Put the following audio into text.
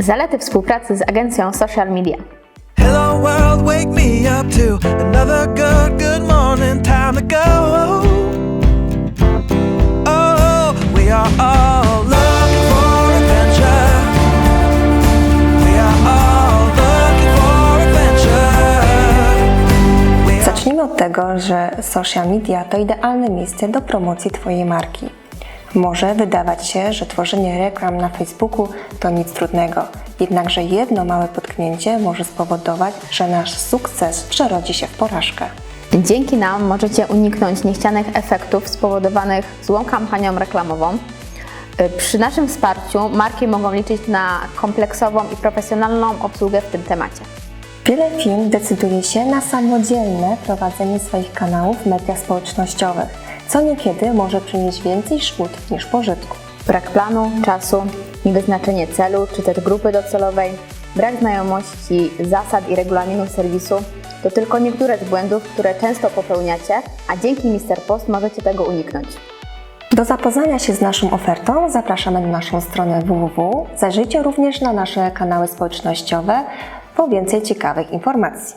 Zalety współpracy z agencją social media. Hello world, wake me up to another good, good morning. Time to go. Oh, we are all looking for adventure. We are all looking for adventure. We are Zacznijmy od tego, że social media to idealne miejsce do promocji Twojej marki. Może wydawać się, że tworzenie reklam na Facebooku to nic trudnego, jednakże jedno małe potknięcie może spowodować, że nasz sukces przerodzi się w porażkę. Dzięki nam możecie uniknąć niechcianych efektów spowodowanych złą kampanią reklamową. Przy naszym wsparciu marki mogą liczyć na kompleksową i profesjonalną obsługę w tym temacie. Wiele firm decyduje się na samodzielne prowadzenie swoich kanałów w mediach społecznościowych, co niekiedy może przynieść więcej szkód niż pożytku. Brak planu, czasu, niewyznaczenie celu czy też grupy docelowej, brak znajomości zasad i regulaminu serwisu to tylko niektóre z błędów, które często popełniacie, a dzięki Mr. Post możecie tego uniknąć. Do zapoznania się z naszą ofertą zapraszamy na naszą stronę www. Zajrzyjcie również na nasze kanały społecznościowe po więcej ciekawych informacji.